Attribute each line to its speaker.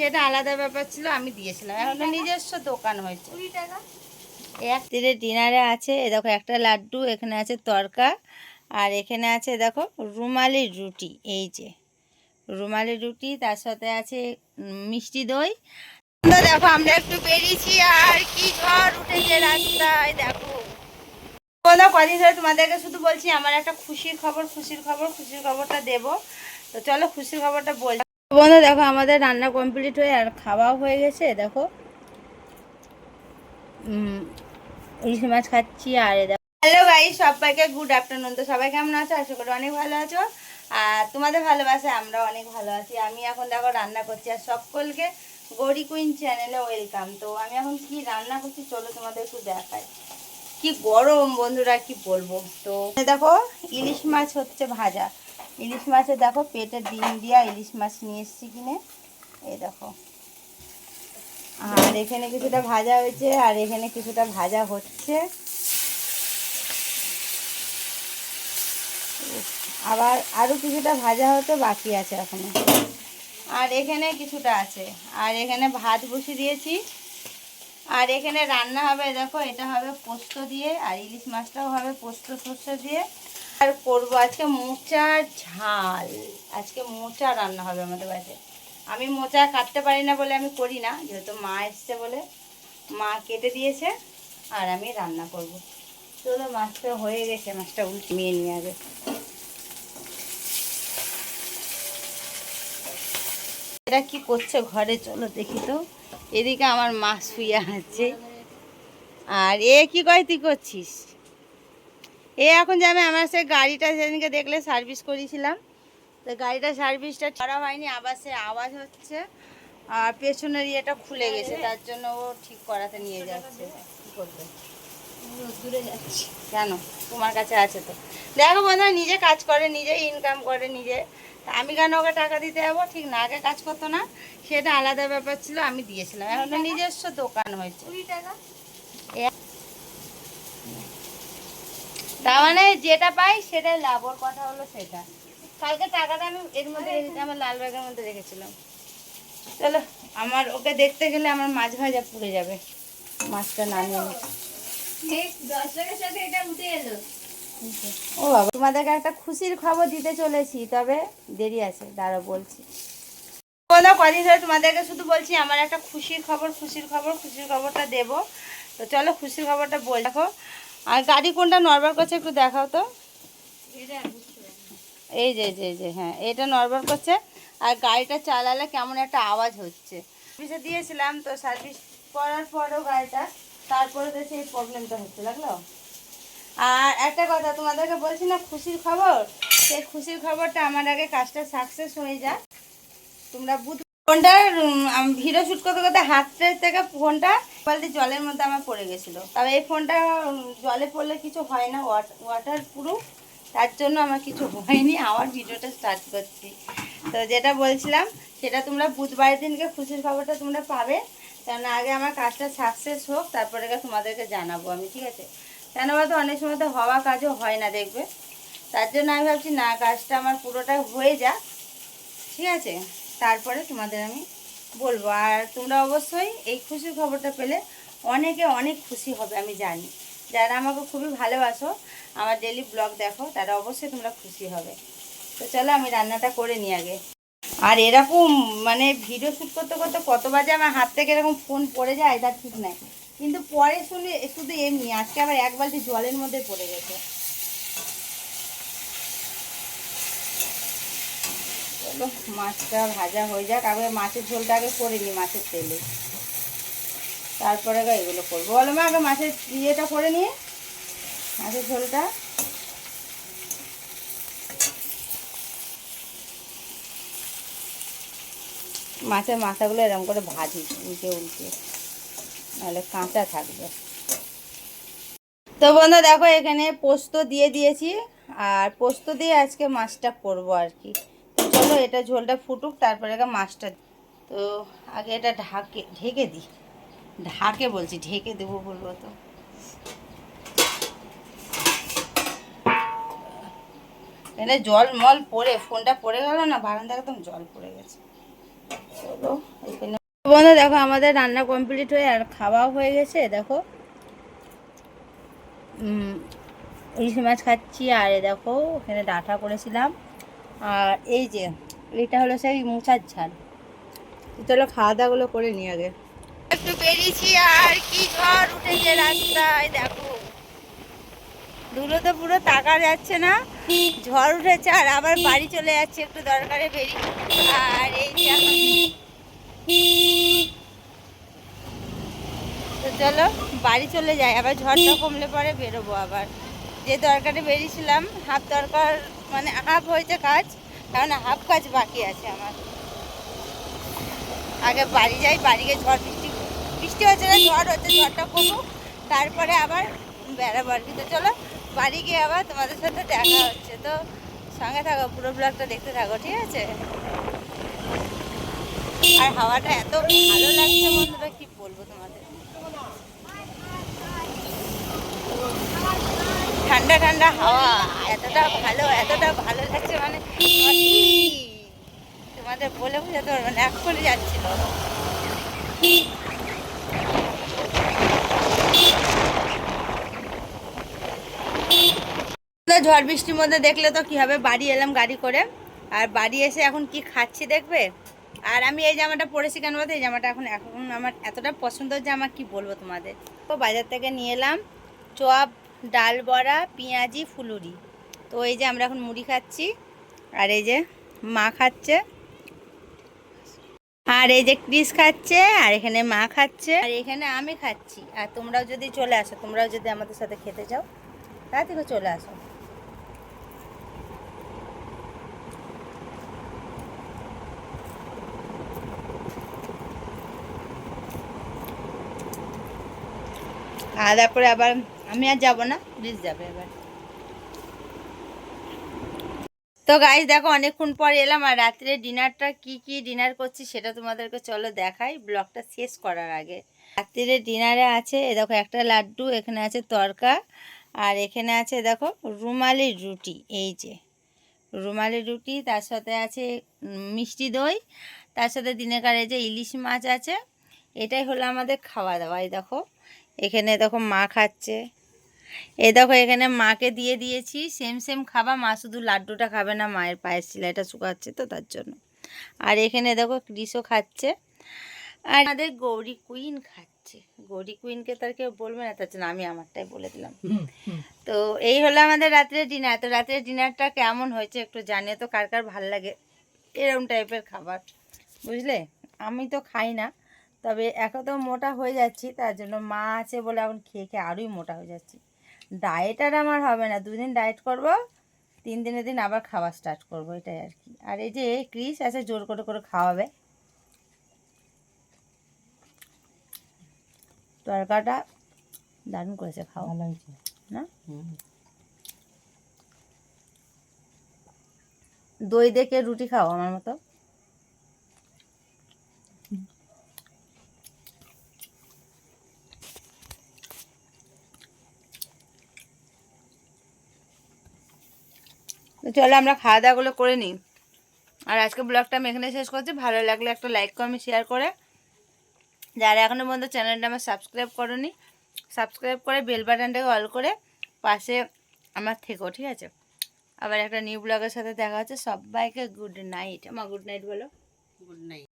Speaker 1: সেটা আলাদা ব্যাপার ছিল আমি দিয়েছিলাম। এখন নিজস্ব দোকান হয়েছে। এক তীরে ডিনারে আছে এ দেখো একটা লাড্ডু এখানে আছে তরকা আর এখানে আছে দেখো রুমালি রুটি এই যে। রুমালি রুটি তার সাথে আছে মিষ্টি দই। দেখো আমরা একটু বেরিয়েছি আর কি ঝড় উঠেছে রাস্তায় দেখো। বলো কদিন ধরে তোমাদেরকে শুধু বলছি আমার একটা খুশির খবর খুশির খবর খুশির খবরটা দেব। তো চলো খুশির খবরটা বল বন্ধু, দেখো আমাদের রান্না কমপ্লিট হয়ে আর খাওয়াও হয়ে গেছে, দেখো। ইলিশ মাছ খাচ্ছি আর হ্যালো গাই সবাইকে গুড আফটারনুন তো সবাই কেমন আছো? আশা করি অনেক ভালো আছো। আর তোমাদের ভালোবাসে আমরা অনেক ভালো আছি। আমি এখন দেখো রান্না করছি আর সকলকে গৌরী কুইন চ্যানেলে ওয়েলকাম তো আমি এখন কি রান্না করছি চলো তোমাদের একটু দেখাই। কি গরম বন্ধুরা, কি বলব? তো দেখো, ইলিশ মাছ হচ্ছে ভাজা। ইলিশ মাছে দেখো, পেটে ডিম দিয়া ইলিশ মাছ নিয়ে এসেছি কিনে। এই দেখো। আর এখানে কিছুটা ভাজা হয়েছে, আর এখানে কিছুটা ভাজা হচ্ছে। আবার আরও কিছুটা ভাজা হতে, বাকি আছে এখনও। আর এখানে কিছুটা আছে। আর এখানে ভাত বসিয়ে দিয়েছি। আর এখানে রান্না হবে, দেখো, এটা হবে পোস্ত দিয়ে, আর ইলিশ মাছটাও হবে পোস্ত সর্ষে দিয়ে। আর করব আজকে মোচার ঝাল। আজকে মোচা রান্না হবে আমাদের বাড়িতে। আমি মোচা কাটতে পারি না বলে আমি করি না, যেহেতু মা এসছে বলে। মা কেটে দিয়েছে আর আমি রান্না করব। চলো, মাছটা হয়ে গেছে, মাছটা উল্টিয়ে নিয়ে আগে। এরা কি করছে ঘরে? চলো দেখি তো। এদিকে আমার মা শুয়ে আছে। আর এ কি কয়, তুই করছিস? এ এখন যাবে আমার সে গাড়িটা সেদিনকে দেখলে সার্ভিস করেছিলাম তো গাড়িটা সার্ভিসটা করা হয়নি আবার সে আওয়াজ হচ্ছে আর পেছনের ইয়েটা খুলে গেছে তার জন্য ও ঠিক করাতে নিয়ে যাচ্ছে। কি করবে? দূরে যাচ্ছি কেন তোমার কাছে আছে তো। দেখো বন্ধু নিজে কাজ করে নিজে ইনকাম করে নিজে। তা আমি কেন ওকে টাকা দিতে যাব? ঠিক না আগে কাজ করতো না সেটা আলাদা ব্যাপার ছিল আমি দিয়েছিলাম। এখন তো নিজস্ব দোকান হয়েছে। এ- তার মানে যেটা পাই সেটাই লাভ ওর কথা হলো সেটা। কালকে টাকাটা আমি এর মধ্যে আমার লাল ব্যাগের মধ্যে রেখেছিলাম। চলো আমার ওকে দেখতে গেলে আমার মাছ ভাজা পুড়ে যাবে। মাছটা নামিয়ে নিই। ও বাবা তোমাদেরকে একটা খুশির খবর দিতে চলেছি তবে দেরি আছে দাঁড়া বলছি। কোনো কদিন ধরে তোমাদেরকে শুধু বলছি আমার একটা খুশির খবর খুশির খবর খুশির খবরটা দেবো। তো চলো খুশির খবরটা বল দেখো আর গাড়ি কোনটা নড়বড় করছে একটু দেখাও তো। এই যে যে এই যে হ্যাঁ এটা নড়বড় করছে। আর গাড়িটা চালালে কেমন একটা আওয়াজ হচ্ছে। সার্ভিসে দিয়েছিলাম তো সার্ভিস করার পরেও গাড়িটা তারপরে তো সেই প্রবলেমটা হচ্ছে লাগল? আর একটা কথা তোমাদেরকে বলছি না খুশির খবর? সেই খুশির খবরটা আমার আগে কাজটা সাকসেস হয়ে যায় তোমরা বুঝ ফোনটা ভিডিও শ্যুট করতে করতে হাতের থেকে ফোনটা বালতি জলের মধ্যে আমার পড়ে গেছিল। তবে এই ফোনটা জলে পড়লে কিছু হয় না ওয়াটার প্রুফ তার জন্য আমার কিছু হয়নি, আমার ভিডিওটা স্টার্ট করছি। তো যেটা বলছিলাম, সেটা তোমরা বুধবারের দিনকে খুশির খবরটা তোমরা পাবে। কেন আগে আমার কাজটা সাকসেস হোক, তারপরে তোমাদেরকে জানাব আমি, ঠিক আছে? কেন বলতো, অনেক সময় তো হওয়া কাজও হয় না, দেখবে? তার জন্য আমি ভাবছি, না, কাজটা আমার পুরোটা হয়ে যাক, ঠিক আছে? তারপরে তোমাদের আমি বলব। আর তোমরা অবশ্যই এই খুশির খবরটা পেলে অনেকে অনেক খুশি হবে, আমি জানি। যারা আমাকে খুবই ভালোবাসো, আমার ডেলি ব্লগ দেখো, তারা অবশ্যই তোমরা খুশি হবে। তো চলো আমি রান্নাটা করে নিই আগে। আর এরকম মানে ভিডিও শ্যুট করতে করতে কত বাজে আমার হাত থেকে এরকম ফোন পড়ে যায় তার ঠিক নাই কিন্তু পরে শুনে শুধু এমনি, আজকে আবার এক বালতি জলের মধ্যে পড়ে গেছে। চলো মাছটা ভাজা হয়ে যাক। আগে মাছের ঝোলটা আগে করে নিই মাছের তেলে। তারপরে গা এগুলো করব। বলো মা, আগে মাছের ইয়েটা করে নিয়ে, মাছের ঝোলটা। মাছের মাথাগুলো এরকম করে ভাজি, উল্টে উল্টে। নাহলে কাঁচা থাকবে। তো বন্ধু, দেখো এখানে পোস্ত দিয়ে দিয়েছি। আর পোস্ত দিয়ে আজকে মাছটা করব আর কি। তো চলো এটা ঝোলটা ফুটুক, তারপরে আগে মাছটা তো আগে এটা ঢাকে, ঢেকে দিই ঢাকে বলছি, ঢেকে দেবো বলব তো। এটা জল মল পড়ে, ফোনটা পড়ে গেল না, বারান্দায় একদম জল পড়ে গেছে। চলো বন্ধু দেখো, আমাদের রান্না কমপ্লিট হয়ে আর খাওয়াও হয়ে গেছে, দেখো। ইলিশ মাছ খাচ্ছি, আর দেখো, এখানে ডাঁটা করেছিলাম। আর এই যে, এটা হলো সেই মুছার ঝাল। চলো খাওয়া দাওয়াগুলো করে নিই আগে। একটু বেরিয়েছি আর কি ঝড় উঠেছে রাস্তায়, দেখো। ধুলো তো পুরো তাকা যাচ্ছে না। ঝড় উঠেছে আর আবার বাড়ি চলে যাচ্ছে, একটু দরকারে বেরিয়ে। আর এই তো চলো, বাড়ি চলে যাই। আবার ঝড়টা কমলে পরে বেরোবো আবার। যে দরকারে বেরিয়েছিলাম হাফ দরকার মানে হাফ হয়েছে কাজ কারণ হাফ কাজ বাকি আছে আমার। আগে বাড়ি যাই, বাড়ি গিয়ে ঝড় বৃষ্টি বৃষ্টি হচ্ছে না, ঝড় হচ্ছে, ঝড়টা কমুক, তারপরে আবার বেড়াবো আর চলো। বাড়ি গিয়ে আবার তোমাদের সাথে দেখা হচ্ছে। তো সঙ্গে থাকো, পুরো ব্লগটা দেখতে থাকো, ঠিক আছে? আর হাওয়াটা এত ভালো লাগছে বন্ধুরা, কি বলব তোমাদের? ঠান্ডা ঠান্ডা হাওয়া। এতটা ভালো এতটা ভালো লাগছে মানে তোমাদের বলে বোঝাতে পারব না, এক্ষুনি যাচ্ছিল। ঝড় বৃষ্টির মধ্যে দেখলে তো কি হবে, বাড়ি এলাম গাড়ি করে। আর বাড়ি এসে এখন কি খাচ্ছি দেখবে? আর আমি এই জামাটা পরেছি কেন বলতে? এই জামাটা এখন এখন আমার এতটা পছন্দ জামা, কি বলব তোমাদের? তো বাজার থেকে নিয়ে এলাম, চপ ডাল বড়া, পেঁয়াজি, ফুলুরি। তো এই যে আমরা এখন মুড়ি খাচ্ছি, আর এই যে মা খাচ্ছে। আর এই যে ক্রিস খাচ্ছে, আর এখানে মা খাচ্ছে। আর এখানে আমি খাচ্ছি। আর তোমরাও যদি চলে আসো, তোমরাও যদি আমাদের সাথে খেতে চাও থেকে চলে আসো। আর তারপরে আবার আমি আর যাব না প্লিজ যাবে এবার। তো গাইজ দেখো, অনেকক্ষণ পর এলাম আর রাত্রে ডিনারটা কি কি ডিনার করছি সেটা তোমাদেরকে চলো দেখাই। ব্লগটা শেষ করার আগে। রাত্রে ডিনারে আছে, এ দেখো, একটা লাড্ডু, এখানে আছে তরকা, আর এখানে আছে, দেখো, রুমালি রুটি, এই যে। রুমালি রুটি, তার সাথে আছে মিষ্টি দই, তার সাথে দিনেকার এই যে ইলিশ মাছ আছে, এটাই হলো আমাদের খাওয়া দাওয়া, এই দেখো। এখানে, দেখো, মা খাচ্ছে। এই দেখো এখানে মাকে দিয়ে দিয়েছি। সেম সেম খাবা মা শুধু লাড্ডুটা খাবে না মায়ের পায়ের শিলাইটা শুকাচ্ছে তো তার জন্য। আর এখানে দেখো ক্রিসও খাচ্ছে। আর আমাদের গৌরী কুইন খাচ্ছে। গৌরী কুইনকে তার কেউ বলবে না তার জন্য আমি আমারটাই বলে দিলাম। তো এই হলো আমাদের রাত্রের ডিনার তো রাত্রের ডিনারটা কেমন হয়েছে একটু জানিয়ে তো কার কার ভালো লাগে? এরকম টাইপের খাবার বুঝলে? আমি তো খাই না তবে এখন তো মোটা হয়ে যাচ্ছি তার জন্য মা আছে বলে এখন খেয়ে খেয়ে আরোই মোটা হয়ে যাচ্ছি। ডায়েট আর আমার হবে না। দুদিন ডায়েট করব তিন দিনের দিন আবার খাওয়া স্টার্ট করব এটাই আর কি। আর এই যে ক্রিস আছে জোর করে করে খাওয়াবে। তরকাটা দারুণ করেছে খাওয়া। না? দই দেখে রুটি খাও আমার মতো। চলো আমরা খাওয়া দাওয়াগুলো করে নিই। আর আজকে ব্লগটা আমি এখানে শেষ করছি। ভালো লাগলে একটা লাইক আমি শেয়ার করে। যারা এখনও পর্যন্ত চ্যানেলটা আমার সাবস্ক্রাইব করনি সাবস্ক্রাইব করে বেল বাটনটাকে অল করে পাশে আমার থেকো, ঠিক আছে? আবার একটা নিউ ব্লগের সাথে দেখা হচ্ছে। সবাইকে গুড নাইট আমার গুড নাইট বলো।
Speaker 2: Good night